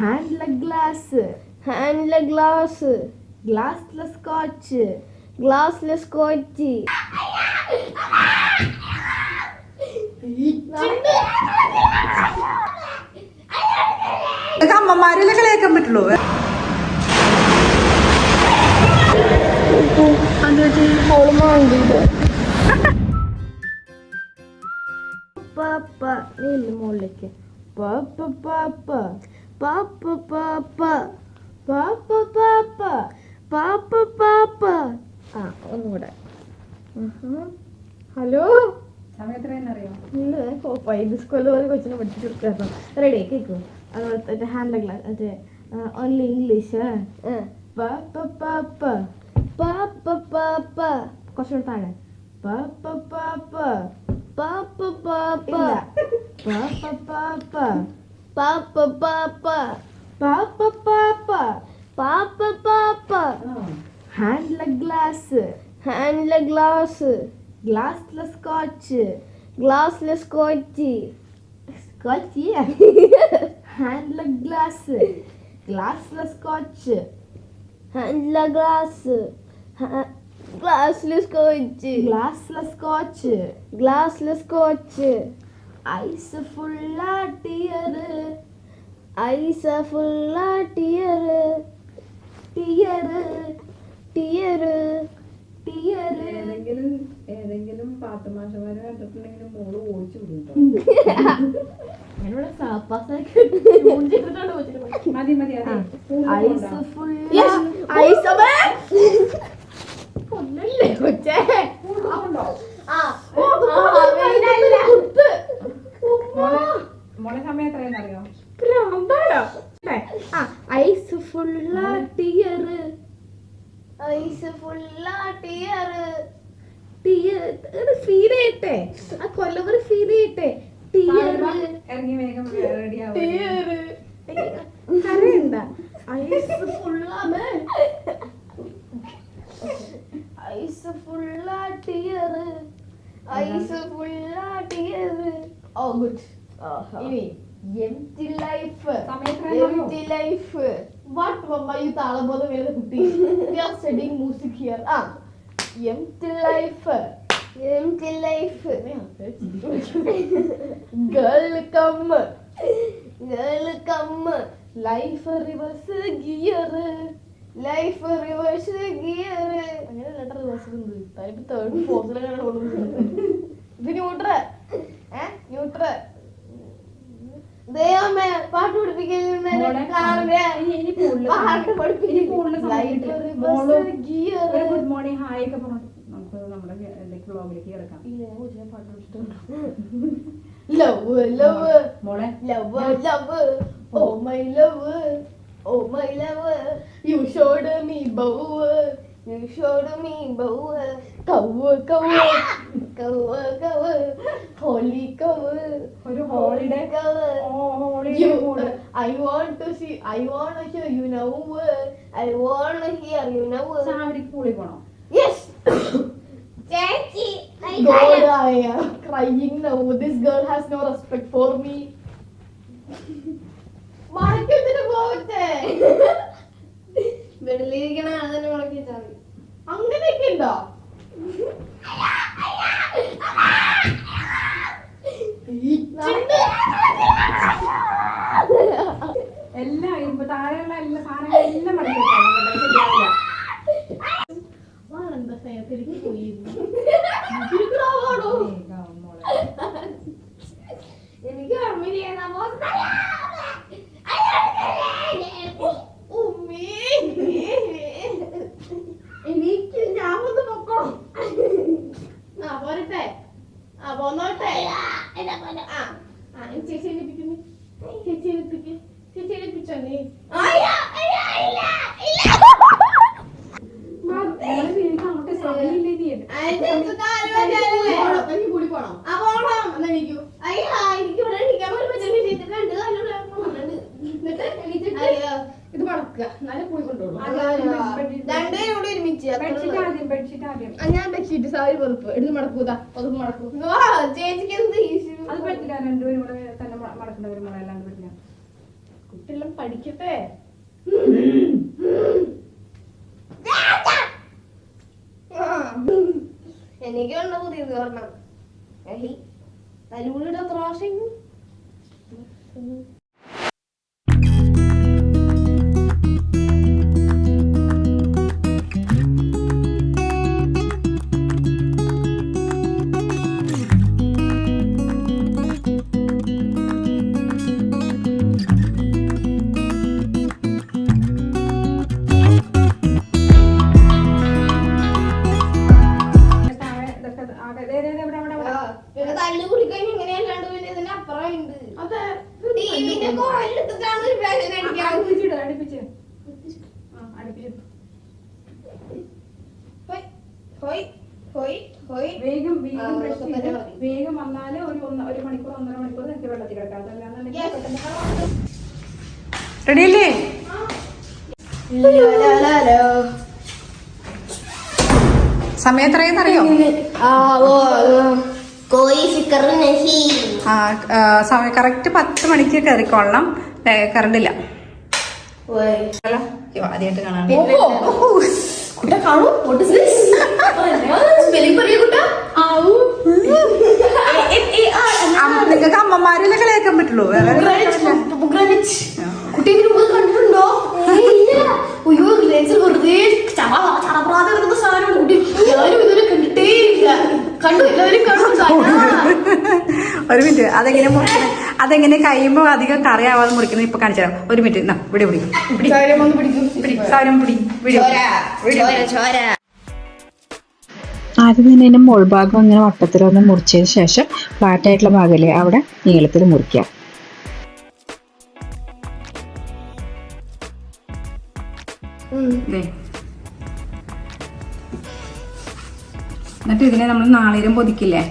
ഹാൻഡ്ല glass ഹാൻഡിലെ glass ഗ്ലാസ്ല scotch ഗ്ലാസ്സിലെ സ്കോച്ച് അമ്മമാരെല്ലാം കളിയാക്കാൻ പറ്റുള്ളൂ. പപ്പ നീ മുകളിലേക്ക്. പപ്പ പാപ്പ പാപ്പ പാപ്പ പാപ്പ പാപ്പ പാപ്പ പാപ്പ ആ ഒന്നുകൂടെ ഹലോ കൊച്ചിനെ പഠിപ്പിച്ചു കൊടുക്കായിരുന്നു റെഡി കേൾക്കൂ അതുപോലെ ഹാൻഡ് ഗ്ലാസ് മറ്റേ ഓൺലി ഇംഗ്ലീഷ് പാപ്പ പാപ്പ പാപ്പ പാപ്പ കുറച്ചുകൂടെ താഴെ പാപ്പ പാപ്പ പാപ്പ പാപ്പ പാപ്പ പാപ്പ Papa, papa. Papa, papa. Papa, papa. Oh. Handla glass. Handla glass. Glassless scotch. Glassless scotch. Scotch, yeah. Handla glass. Glassless scotch. Handla glass. Ha glassless scotch. Glassless scotch. Glassless scotch. Eyes full of tear eyes full tear tear tear tear. ഏതെങ്കിലും ഏതെങ്കിലും പാത്തുമാഷമാരെ കണ്ടിട്ടുണ്ടെങ്കിൽ മോൾ ഓടിച്ചു മതി ice ഫുള്ള ice ഒന്നല്ലേ കൊച്ചേ? മോളെ സമയം ആ eyes full tear eyes full tear. Tear feel ചെയ്യട്ടെ. ആ കൊല്ലവർ ഫീൽ ചെയ്യട്ടെ. ടിയറ് ഇറങ്ങി വേഗം ടിയറ് കരയണ്ട ഐസ് ഫുള്ളാണ് eyes full tear. Eyes full tear oh good ഇനി empty life empty life what മമ്മ ഈ താളബോധം വരുന്ന കുട്ടി. We are studying music here ആ empty life empty life girl come girl come life reverse gear life reverse gear അങ്ങനെ letter reverse ഉണ്ട്. Type third ഫോർത്തിലാണ് കൊണ്ടുവന്നത് ഇത് ന്യൂട്ര ഏ ന്യൂട്ര ദൈവമേ പാട്ട് പഠിപ്പിക്കലുണ്ട് മോളെ, ഇനി- ഇനി കൂടുതൽ പാട്ട് സമയം- ഇനി കൂടുതൽ സമയം ലൈഫ് കിട്ടില്ല. മോൾ റിവേഴ്സ് ഗിയർ. പാട്ട് ഗുഡ് മോർണിംഗ് ഹായ് ഒക്കെ പറഞ്ഞു നമുക്ക് നമ്മുടെ വ്ളോഗിലേക്ക് കിടക്കാം. ലവ് ലവ് മോളെ love love oh my love oh my love you showed me bow you showed me bow, cow cow. Cow cow. Holy cow. ഒരു holiday cow. I want to see I want to you now I want to hear you now സാവിടി പൂളി പോണോ? Yes ചേച്ചി God, I am crying now. This girl has no respect for me. മടക്കത്തിന് പോവട്ടെ വെളിയിലിരിക്കണ അങ്ങനെ മടക്കി ചാവി. അങ്ങനെയൊക്കെ ഉണ്ടോ എല്ലാം ഇപ്പൊ താഴെയുള്ള എല്ലാ സാധനങ്ങളും എല്ലാം മടക്കി പോയിരുന്നു എനിക്ക് ഓർമ്മയില്ല. അല്ലാണ്ട് പറഞ്ഞ കുട്ടിയെല്ലാം പഠിക്കട്ടെ. എനിക്ക് കണ്ട പുതിയത് പറഞ്ഞ തലൂടെ എത്ര പ്രാവശ്യം വേഗം വേഗം. വേഗം വന്നാൽ ഒരു ഒരു മണിക്കൂർ ഒന്നര മണിക്കൂർ നിനക്ക് വെള്ളത്തിൽ കിടക്കാം. അതല്ലാന്നുണ്ടെങ്കിൽ റെഡിയല്ലേ സമയം എത്രയെന്ന് അറിയോ ആ സമയം കറക്റ്റ് പത്ത് മണിക്ക് കയറിക്കൊള്ളണം കറണ്ടില്ല ആദ്യമായിട്ട് കാണാൻ കുട്ട കാണൂ. വാട്ട് ഇസ് ദിസ് സ്പെല്ലിംഗ് പറയൂ കുട്ട? നിങ്ങൾക്ക് അമ്മമാരെല്ലാം കളിയാക്കാൻ പറ്റുള്ളൂ. വേറെ ആരും കളിയാക്കാൻ പറ്റില്ല. കുട്ടി ഇതിന് മുമ്പ് കണ്ടിട്ടുണ്ടോ ഏയ്, ഇല്ല അയ്യോ റിലയൻസിൽ വെറുതെ ചട ചടപ്രാതെ കിടക്കുന്ന സാധനമാണ് കുട്ടി ഞാനും ഇതുവരെ കണ്ടിട്ടേ ഇല്ല കണ്ടു എല്ലാവരും കണ്ടു ഒരു മിനിറ്റ് അതെങ്ങനെ മുറിക്കണം? അതെങ്ങനെ കഴിയുമ്പോൾ അധികം കറിയാവാതെ മുറിക്കുന്നത് ഇപ്പൊ കാണിച്ചു തരാം. ഒരു മിനിറ്റ്. എന്നാ ഇവിടെ പിടി. ആദ്യം തന്നെ അതിന്റെ മുൾഭാഗം ഇങ്ങനെ വട്ടത്തിലൊന്ന് മുറിച്ചതിന് ശേഷം ഫ്ലാറ്റായിട്ടുള്ള ഭാഗമല്ലേ അവിടെ നീളത്തിൽ മുറിക്കാം ദേ. എന്നിട്ട് ഇതിനെ നമ്മൾ നാളീരം പൊതിക്കില്ലേ?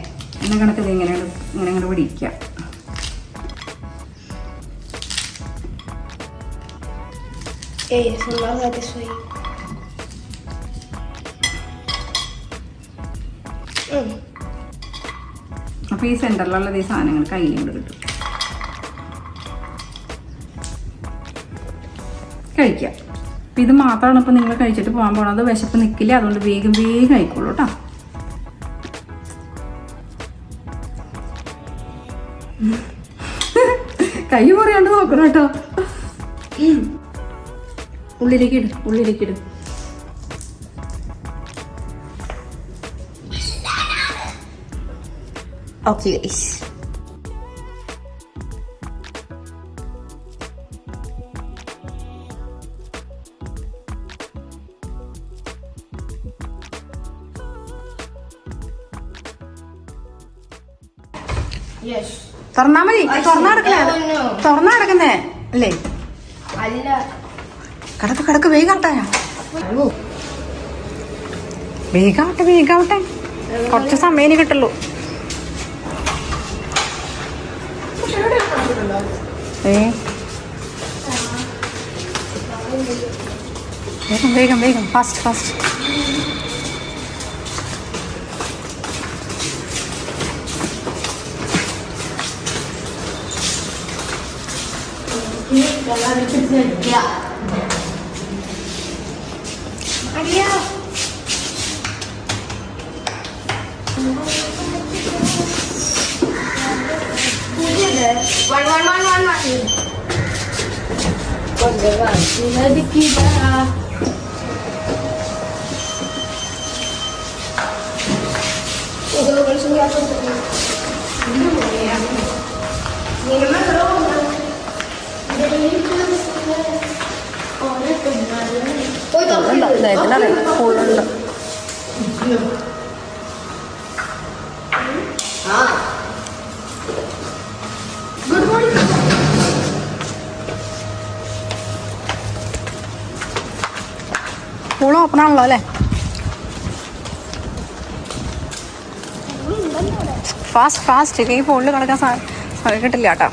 എന്ന കണക്ക് ഇത് ഇങ്ങനെ ഇങ്ങനെ ഇങ്ങനെ പിടിക്കുക. ഏയ് സ്വന്തം സാറ്റിസ്ഫൈ അപ്പൊ ഈ സെന്ററിലുള്ള ഈ സാധനങ്ങൾ കയ്യിലും കൂടെ കിട്ടും. കഴിക്കാം. അപ്പൊ ഇത് മാത്രമാണ് ഇപ്പം നിങ്ങൾ കഴിച്ചിട്ട് പോകാൻ പോണത്. വിശപ്പ് നിൽക്കില്ല അതുകൊണ്ട് വേഗം വേഗം കഴിക്കുള്ളൂ കേട്ടോ കൈ പറയാണ്ട് നോക്കണം കേട്ടോ ഉള്ളിലേക്ക് ഇടും ഉള്ളിലേക്ക് ഇടും. ഓക്കെ യെസ് തുറന്നാ മതി. തുറന്നാ Oh, തുറന്നാ കിടക്കുന്നേ അല്ലേ? അല്ല. കിടക്ക് കിടക്ക് വേഗാട്ടെ. വേഗാവട്ടെ വേഗാവട്ടെ. കുറച്ച് സമയം കിട്ടുള്ളൂ. വേഗം വേഗം വേഗം. Fast fast One, one, one, one, one. One, the one. You know the key, but, Ini nomor good morning school open ആണല്ലോ അല്ലേ? ഫാസ്റ്റ് ഫാസ്റ്റ് ഈ ഫോണിൽ കളിക്കാൻ കിട്ടില്ല കേട്ടോ.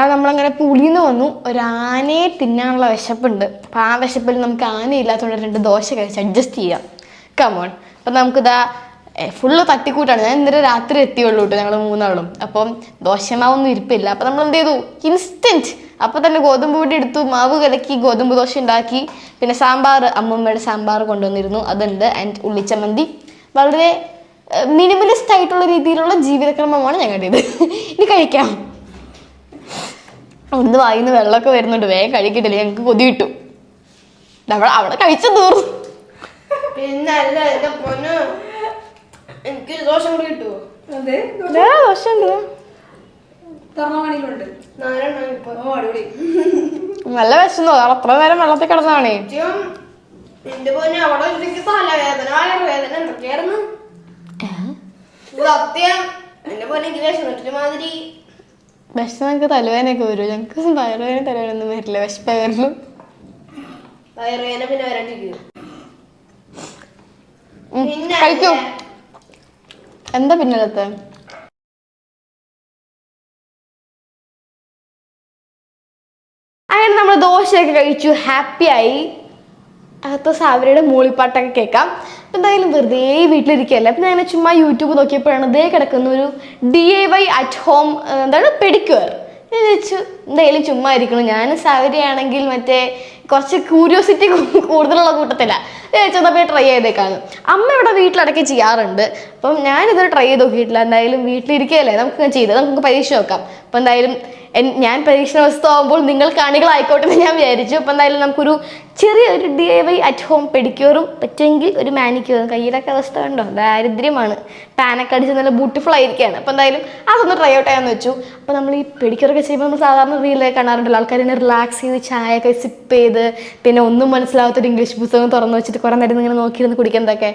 ദാ നമ്മളങ്ങനെ പുളിന്ന് വന്നു. ഒരു ആനയെ തിന്നാനുള്ള വിശപ്പുണ്ട്. അപ്പം ആ വിശപ്പിൽ നമുക്ക് ആന ഇല്ലാത്തതുകൊണ്ട് രണ്ട് ദോശ കഴിച്ച് അഡ്ജസ്റ്റ് ചെയ്യാം. കമോൺ അപ്പം നമുക്കിതാ ഫുള്ള് തട്ടിക്കൂട്ടാണ്. ഞാൻ ഇന്നലെ രാത്രി എത്തിയുള്ളൂ കേട്ടോ ഞങ്ങൾ മൂന്നാളും. അപ്പം ദോശമാവൊന്നും ഇരിപ്പില്ല. അപ്പം നമ്മൾ എന്ത് ചെയ്തു ഇൻസ്റ്റന്റ് അപ്പം തന്നെ ഗോതമ്പ് പൊടി എടുത്തു. മാവ് കലക്കി ഗോതമ്പ് ദോശ ഉണ്ടാക്കി. പിന്നെ സാമ്പാർ അമ്മമ്മയുടെ സാമ്പാർ കൊണ്ടുവന്നിരുന്നു. അതുണ്ട്. ആൻഡ് ഉള്ളിച്ചമ്മന്തി. വളരെ മിനിമലിസ്റ്റ് ആയിട്ടുള്ള രീതിയിലുള്ള ജീവിതക്രമമാണ് ഞങ്ങളുടേത്. ഇനി കഴിക്കാം. അവിടുന്ന് വായിന്ന് വെള്ളമൊക്കെ വരുന്നുണ്ട്. വേഗം കഴിക്കട്ടില്ല ഞങ്ങൾക്ക് കൊതി കിട്ടും. നമ്മൾ അവിടെ കഴിച്ചു തീർന്നു. പിന്നെ അല്ല എന്റെ പൊന്ന്. എനിക്ക് ദോഷം കൂടി കിട്ടുമോ അതെ. ദോശ ഉണ്ട് തറവാണിയിലുണ്ട് നാലെണ്ണം ഇപ്പൊ. ഓ അടിപൊളി. നല്ല വിശന്നു. അത്ര നേരം വെള്ളത്തിൽ കിടന്നതാണേ. എന്റെ പൊന്നെ അവിടെ എനിക്ക് തലവേദന വയറുവേദന എന്തൊക്കെയായിരുന്നു? സത്യം എന്റെ പൊന്നെ എനിക്ക് വിഷമിട്ടിട്ട് മാതിരി വിശന്ന് ഞങ്ങൾക്ക് തലവേദനയൊക്കെ വരും. ഞങ്ങൾക്ക് വയറുവേദന തലവേദന ഒന്നും വരില്ല. വിശപ്പേ വയറുവേദന പിന്നെ വരാണ്ടിരിക്കും കഴിക്കൂ. എന്താ പിന്നലത്തെ? അങ്ങനെ നമ്മൾ ദോശയൊക്കെ കഴിച്ചു. ഹാപ്പി ആയി. അകത്ത് സാവരയുടെ മൂളിപ്പാട്ടൊക്കെ കേൾക്കാം. അപ്പം എന്തായാലും വെറുതെ വീട്ടിലിരിക്കുകയല്ലേ. അപ്പം ഞാൻ ചുമ്മാ യൂട്യൂബ് നോക്കിയപ്പോഴാണ് ദേ കിടക്കുന്ന ഒരു D I Y at home എന്താണ് പെഡിക്യൂർ. ഞാൻ ചോദിച്ചു എന്തായാലും ചുമ്മാ ഇരിക്കണം. ഞാൻ സാവരിയാണെങ്കിൽ മറ്റേ കുറച്ച് ക്യൂരിയോസിറ്റി കൂടുതലുള്ള കൂട്ടത്തില. ചോദിച്ചാൽ ട്രൈ ചെയ്തേക്കാണ് അമ്മ ഇവിടെ വീട്ടിലടക്കി ചെയ്യാറുണ്ട്. അപ്പം ഞാനിത് ട്രൈ ചെയ്ത് നോക്കിയിട്ടില്ല. എന്തായാലും വീട്ടിലിരിക്കുകയല്ലേ? നമുക്ക് ചെയ്ത് നമുക്ക് പരീക്ഷ നോക്കാം അപ്പം എന്തായാലും ഞാൻ പരീക്ഷണ വസ്തു ആകുമ്പോൾ നിങ്ങൾ കാണികളായിക്കോട്ടെ എന്ന് ഞാൻ വിചാരിച്ചു. അപ്പം എന്തായാലും നമുക്കൊരു ചെറിയൊരു D I Y at home പെഡിക്യൂറും പറ്റുമെങ്കിൽ ഒരു മാനിക്യൂറും കയ്യിലൊക്കെ അവസ്ഥ ഉണ്ടോ ദാരിദ്ര്യമാണ്. പാനൊക്കെ അടിച്ച് നല്ല ബ്യൂട്ടിഫുൾ ആയിരിക്കുകയാണ്. അപ്പം എന്തായാലും അതൊന്ന് ട്രൈ ഔട്ട് ചെയ്യാമെന്ന് വെച്ചു. അപ്പം നമ്മൾ ഈ പെഡിക്യൂറൊക്കെ ചെയ്യുമ്പോൾ നമ്മൾ സാധാരണ റീലൊക്കെ കാണാറുണ്ടല്ലോ. ആൾക്കാർ ഇങ്ങനെ റിലാക്സ് ചെയ്ത് ചായയൊക്കെ സിപ്പ് ചെയ്ത് പിന്നെ ഒന്നും മനസ്സിലാവാത്തൊരു ഇംഗ്ലീഷ് പുസ്തകം തുറന്ന് വെച്ചിട്ട് കുറേ നേരം ഇങ്ങനെ നോക്കിയിരുന്ന് കുടിക്കുന്നതൊക്കെ.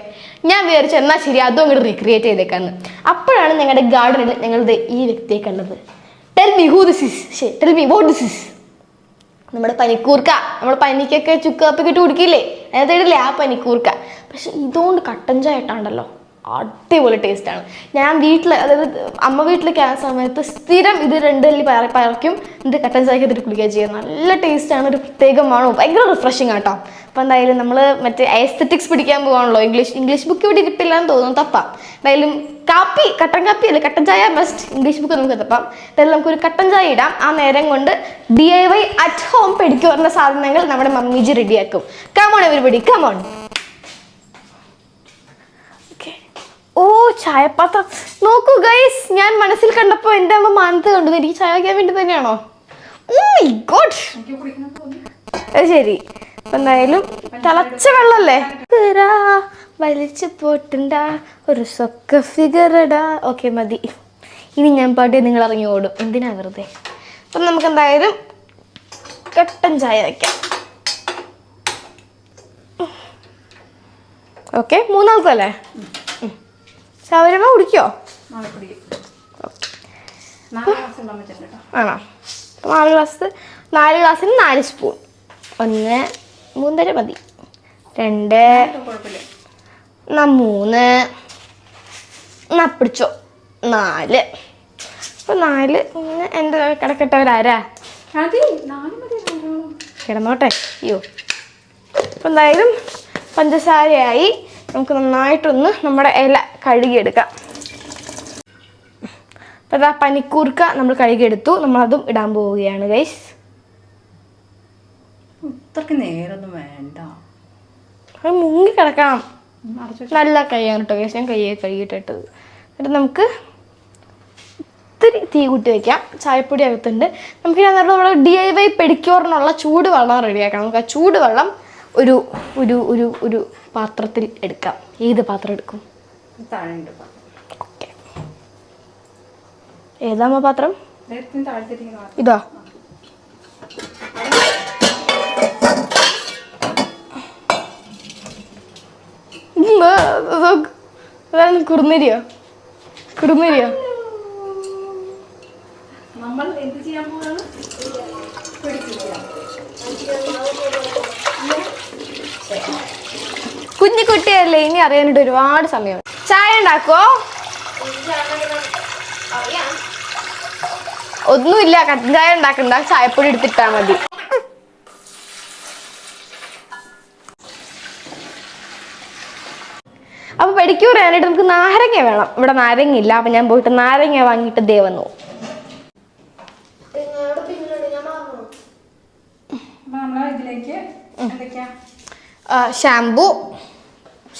ഞാൻ വിചാരിച്ചു എന്നാൽ ശരി അതും അങ്ങോട്ട് റീക്രിയേറ്റ് ചെയ്തേക്കാന്ന്. അപ്പോഴാണ് ഞങ്ങളുടെ ഗാർഡനിൽ ഞങ്ങളുടെ ഈ വ്യക്തിയെ കണ്ടത്. Tell me who this is tell me what this is നമ്മുടെ പനിക്കൂർക്ക. നമ്മൾ പനിക്കൊക്കെ ചുക്ക് കപ്പിക്കിട്ട് കുടിക്കില്ലേ? അതിനകത്ത് ആ പനിക്കൂർക്ക. പക്ഷെ ഇതുകൊണ്ട് കട്ടൻ ചായ ഇട്ടാണ്ടല്ലോ. അടിപൊളി ടേസ്റ്റാണ് ഞാൻ വീട്ടിൽ അതായത് അമ്മ വീട്ടിൽ ആ സമയത്ത് സ്ഥിരം ഇത് രണ്ടല്ലി പറ പറയ്ക്കും എന്നിട്ട് കട്ടൻ ചായക്ക് ഇതിട്ട് കുടിക്കുക ചെയ്യുക നല്ല ടേസ്റ്റാണ് ഒരു പ്രത്യേകമാണോ. ഭയങ്കര റിഫ്രഷിങ് ആട്ടോ അപ്പോൾ എന്തായാലും നമ്മൾ മറ്റേ എസ്തറ്റിക്സ് പിടിക്കാൻ പോകാണല്ലോ ഇംഗ്ലീഷ് ഇംഗ്ലീഷ് ബുക്ക് ഇവിടെ ഇരിപ്പില്ലാന്ന് തോന്നുന്നു. തപ്പാം. എന്തായാലും കാപ്പി കട്ടൻ കാപ്പി അല്ല? കട്ടൻ ചായ ബെസ്റ്റ് ഇംഗ്ലീഷ് ബുക്ക് നമുക്ക് തപ്പാം. എന്തായാലും നമുക്കൊരു കട്ടൻ ചായ ഇടാം. ആ നേരം കൊണ്ട് D I Y at home പെടിക്കുറിന്റെ സാധനങ്ങൾ നമ്മുടെ മമ്മീജി റെഡിയാക്കും come on everybody come on oh ചായപാത്രം നോക്കൂ ഗൈസ് ഞാൻ മനസ്സിൽ കണ്ടപ്പോൾ എന്റെ അമ്മ മാനത്ത് കണ്ടു എനിക്ക് ചായ വയ്ക്കാൻ വേണ്ടി തന്നെയാണോ? ഗോഡ് അത് ശരി. എന്തായാലും തിളച്ച വെള്ളല്ലേ? വലിച്ചു പോട്ടുണ്ടാ ഒരു സൊക്ക ഫിഗറടാ ഓക്കെ മതി. ഇനി ഞാൻ പാട്ടിയെ നിങ്ങൾ ഇറങ്ങി ഓടും. എന്തിനാ വെറുതെ? അപ്പം നമുക്ക് എന്തായാലും കട്ടൻ ചായ വയ്ക്കാം. ഓക്കെ മൂന്നാൾക്കല്ലേ? ശബരിമ കുടിക്കോ? ആണോ? അപ്പോൾ നാല് ഗ്ലാസ് നാല് ഗ്ലാസ്സിന് നാല് സ്പൂൺ ഒന്ന് മൂന്നര മതി. രണ്ട് എന്നാ മൂന്ന് എന്നാ പിടിച്ചോ. നാല്. അപ്പോൾ നാല് ഇങ്ങനെ എന്റെ കിടക്കട്ടവരാരാ. കിടന്നോട്ടെ. അയ്യോ. അപ്പോൾ എന്തായാലും പഞ്ചസാരയായി. നമുക്ക് നന്നായിട്ടൊന്ന് നമ്മുടെ ഇല കഴുകിയെടുക്കാം. അപ്പോൾ അതാ പനിക്കൂർക്ക നമ്മൾ കഴുകിയെടുത്തു. നമ്മളതും ഇടാൻ പോവുകയാണ് ഗൈസ് ഇത്രക്ക് നേരൊന്നും വേണ്ട. അത് മുങ്ങി കിടക്കണം. നല്ല കൈയാണ് കേട്ടോ ഗൈസ് ഞാൻ കയ്യെ കഴുകിയിട്ടിട്ടത് എന്നിട്ട് നമുക്ക് ഇത്തിരി തീ കൂട്ടി വെക്കാം. ചായപ്പൊടി അകത്തുണ്ട്. നമുക്ക് ഞാൻ നമ്മൾ ഡി ഐ വൈ പെഡിക്യൂറിനുള്ള ചൂട് വെള്ളം റെഡിയാക്കാം നമുക്ക് ആ ചൂട് വെള്ളം ഒരു ഒരു ഒരു ഒരു പാത്രത്തിൽ എടുക്കാം. ഏത് പാത്രം എടുക്കും? ഓക്കെ. ഏതാമോ പാത്രം. ഇതാ. അതാണ് കുറുനരിയോ? കുറുനരിയോ? നമ്മൾ എന്ത് ചെയ്യാൻ പോവാണ്? കുഞ്ഞു കുട്ടിയല്ലേ ഇനി അറിയാനായിട്ട് ഒരുപാട് സമയം. ചായ ഉണ്ടാക്കോ ഒന്നുമില്ല കട്ടൻ ചായ ഉണ്ടാക്കണ്ട. ചായപ്പൊടി എടുത്തിട്ടാ മതി. അപ്പൊ പെടിക്കൂർ ചെയ്യാനായിട്ട് നമുക്ക് നാരങ്ങ വേണം. ഇവിടെ നാരങ്ങ ഇല്ല അപ്പൊ ഞാൻ പോയിട്ട് നാരങ്ങ വാങ്ങിയിട്ട് ദേ വന്നു. അപ്പൊ നമ്മൾ ഇതിലേക്ക് എന്തൊക്കെയാ? ഷാംപൂ.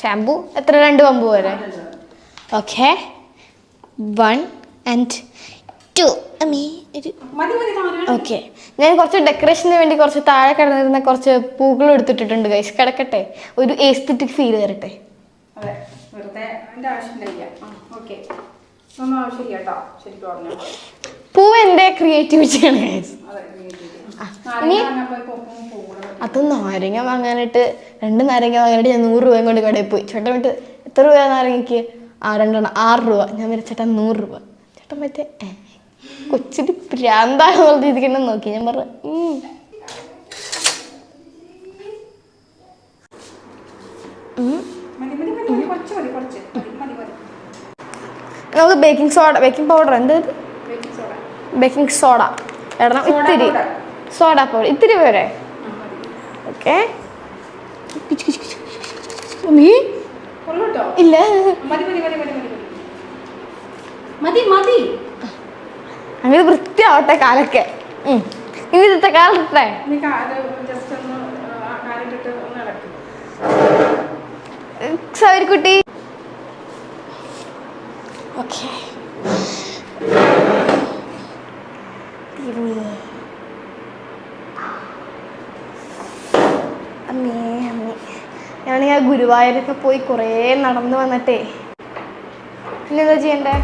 ഷാംപൂ. എത്ര? രണ്ട് പമ്പ് വരെ okay. One and two. Okay. ഞാൻ കുറച്ച് ഡെക്കറേഷന് വേണ്ടി കുറച്ച് താഴെ കിടന്നിരുന്ന കുറച്ച് പൂക്കൾ എടുത്തിട്ടിട്ടുണ്ട് ഗൈസ് കിടക്കട്ടെ. ഒരു എസ്തറ്റിക് ഫീൽ തരട്ടെ പൂവ് എന്റെ ക്രിയേറ്റിവിറ്റിയാണ് ഗൈസ് അതെ നാരങ്ങ വാങ്ങാനായിട്ട് രണ്ട് നാരങ്ങ വാങ്ങാനായിട്ട് ഞാൻ നൂറ് രൂപയും കൊണ്ട് കടയിൽ പോയി. ചേട്ടൻ വിട്ട് എത്ര രൂപ നാരങ്ങയ്ക്ക്? ആ രണ്ടെണ്ണം. ആറ് രൂപ. ഞാൻ വരെ ചേട്ടൻ നൂറ് രൂപ. ചേട്ടൻ മറ്റേ കൊച്ചിന് പ്രാന്താണെന്നുള്ള രീതിക്ക് തന്നെ നോക്കി. ഞാൻ പറഞ്ഞു നമുക്ക് ബേക്കിംഗ് സോഡ ബേക്കിംഗ് പൗഡർ എന്താ ബേക്കിംഗ് സോഡ ഇടണം ഇത്തിരി. Powder. Soda powder. ഇത്തിരി പോരെ. ഓക്കെ. നീ ഇല്ല. അങ്ങനെ വൃത്തിയാവട്ടെ കാലൊക്കെ. ഇനി ഇന്നത്തെ കാലത്തെ നീ കാൽ ജസ്റ്റ് ഒന്ന് ആ, കാലിട്ടിട്ട് ഒന്ന് ഇളക്കും സൗരിക്കുട്ടി ഓക്കെ അമ്മേ അമ്മേ ഞാണെങ്കിൽ ആ ഗുരുവായൂരൊക്കെ പോയി കുറേ നടന്നു വന്നിട്ടേ. പിന്നെന്താ ചെയ്യണ്ടേ?